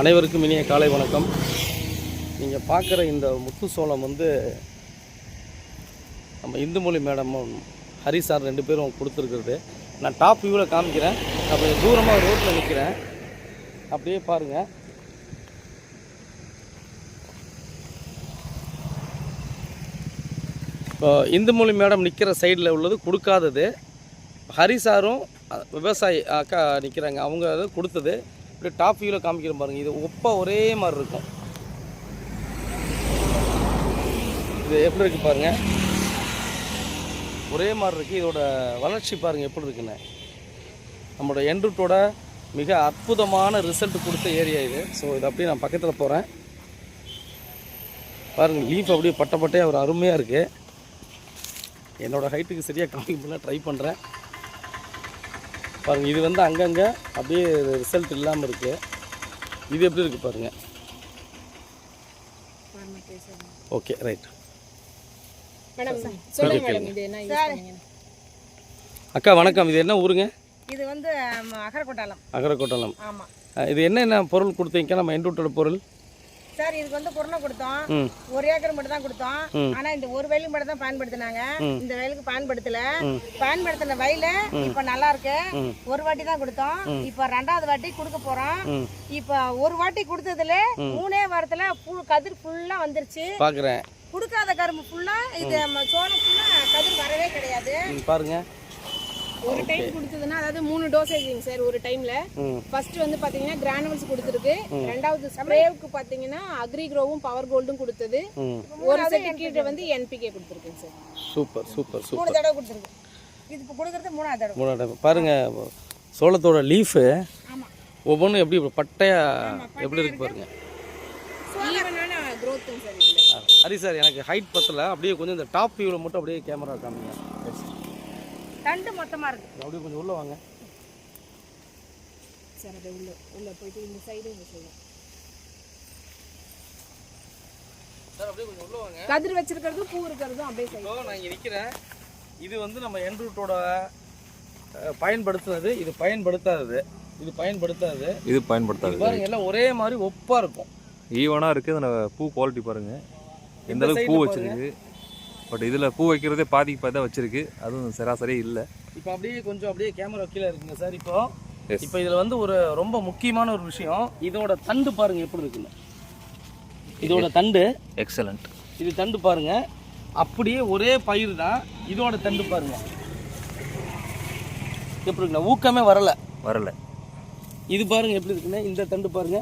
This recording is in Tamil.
அனைவருக்கும் இனிய காலை வணக்கம். நீங்கள் பார்க்குற இந்த முத்து சோளம் வந்து நம்ம இந்துமொழி மேடமும் ஹரி சார் ரெண்டு பேரும் கொடுத்துருக்குறது. நான் டாப் வியூவில் காமிக்கிறேன். அப்போ தூரமாக ரோட்டில் நிற்கிறேன் அப்படியே பாருங்கள் இப்போ இந்துமொழி மேடம் நிற்கிற சைடில் உள்ளது கொடுக்காதது. ஹரி சாரும் விவசாயி அக்கா நிற்கிறாங்க அவங்க அதை கொடுத்தது. இப்படி டாப் வியூவில் காமிக்கிற பாருங்க. இது ஒப்பா ஒரே மாதிரி இருக்கும். இது எப்படி இருக்குது பாருங்கள் ஒரே மாதிரி இருக்குது இதோட வளர்ச்சி பாருங்கள் எப்படி இருக்குன்னு. நம்மளோட என்ரூட்டோட மிக அற்புதமான ரிசல்ட் கொடுத்த ஏரியா இது. ஸோ இது அப்படியே நான் பக்கத்தில் போகிறேன் பாருங்கள் லீஃப் அப்படியே பட்டப்பட்டே ஒரு அருமையாக இருக்குது என்னோடய ஹைட்டுக்கு சரியாக காமிக்கலாம் ட்ரை பண்ணுறேன் பாருங்கள் இது வந்து அங்கங்கே அப்படியே ரிசல்ட் இல்லாமல் இருக்குது இது எப்படி இருக்குது பாருங்கள் ஓகே ரைட் மேடம் சொல்லுங்க மேடம் இது என்ன யூஸ் பண்ணீங்க அக்கா வணக்கம். இது என்ன ஊருங்க? இது வந்து அகரக்கொட்டாலம் அகரக்கோட்டலம் ஆமாம் இது என்னென்ன பொருள் கொடுத்தீங்க? நம்ம என்ரூட்டோட பொருள். சார் இதுக்கு வந்து பொருளை கொடுத்தோம். ஒரு ஏக்கர் மட்டும் தான் கொடுத்தோம். ஆனா இந்த ஒரு வயலுக்கு மட்டும் தான் பயன்படுத்தினாங்க. இந்த வயலுக்கு பயன்படுத்தல. பயன்படுத்தின வயல இப்ப நல்லா இருக்கு. ஒரு வாட்டி தான் கொடுத்தோம். இப்ப ரெண்டாவது வாட்டி கொடுக்க போறோம். இப்ப ஒரு வாட்டி கொடுத்ததுல மூணே வாரத்துல கதிர் ஃபுல்லா வந்துருச்சு. பார்க்குறேன் கொடுக்காத கரும்பு ஃபுல்லா இது சோளம் ஃபுல்லா கதிர் வரவே கிடையாது. பாருங்கள் ஒரு டைம் கொடுத்ததுன்னா அதாவது மூணு டோசேஜிங் சார் ஒரு டைம்ல ம். ஃபர்ஸ்ட் வந்து பாத்தீங்கன்னா கிரானுவல்ஸ் கொடுத்துருக்கு. ரெண்டாவது ஸ்ப்ரேவுக்கு பாத்தீங்கன்னா அக்ரி க்ரோவும் பவர் கோல்டும் கொடுத்தது. ஒரு சர்டிஃபிகேட் வந்து என்பிகே கொடுத்துருக்கேன் சார் சூப்பர் சூப்பர் சூப்பர். மூணு தடவை கொடுத்துருக்கு. இது இப்போ கொடுக்கறது மூணாவது தடவை. மூணாவது பாருங்கள் சோளத்தோட லீஃபு ஒவ்வொன்றும் எப்படி பட்டையாக எப்படி இருக்கு பாருங்க. ஹரி சார் எனக்கு ஹைட் பத்தல. அப்படியே கொஞ்சம் இந்த டாப் வியூவில் மட்டும் அப்படியே கேமரா காமிங்க. தண்டு மொத்தமா இருக்கு. அப்படியே கொஞ்சம் உள்ளே வாங்க. சார் அது உள்ள உள்ள போயிட்டு இந்த சைடு இந்த சைடு சார் அப்படியே கொஞ்சம் உள்ளே வாங்க. கதிர் வச்சிருக்கிறதும் பூ இருக்கிறதும் அப்படியே சைடு இப்போ நான் இங்கே நிற்கிறேன் இது வந்து நம்ம என்ரூட்டோட பயன்படுத்துனது. இது பயன்படுத்தாதது. இது பயன்படுத்தாதது. இது பயன்படுத்தாது பாருங்க எல்லாம் ஒரே மாதிரி ஒப்பா இருக்கும். ஈவனாக இருக்குது பூ குவாலிட்டி பாருங்க. எந்த இந்த அளவுக்கு பூ வச்சிருக்கு. பட் இதில் பூ வைக்கிறதே பாதிக்கு பாதி தான் வச்சிருக்கு. அதுவும் சராசரி இல்லை. இப்போ அப்படியே கொஞ்சம் அப்படியே கேமரா கீழே இருக்குங்க சார். இப்போ. இப்போ இதில் வந்து ஒரு ரொம்ப முக்கியமான ஒரு விஷயம். இதோட தண்டு பாருங்க எப்படி இருக்குன்னு. இதோட தண்டு. எக்ஸலண்ட் இது தண்டு பாருங்க. அப்படியே ஒரே பயிர் தான். இதோட தண்டு பாருங்க. எப்படி இருக்குண்ணா ஊக்கமே வரல. வரல. இது பாருங்க எப்படி இருக்குன்னு இந்த தண்டு பாருங்க.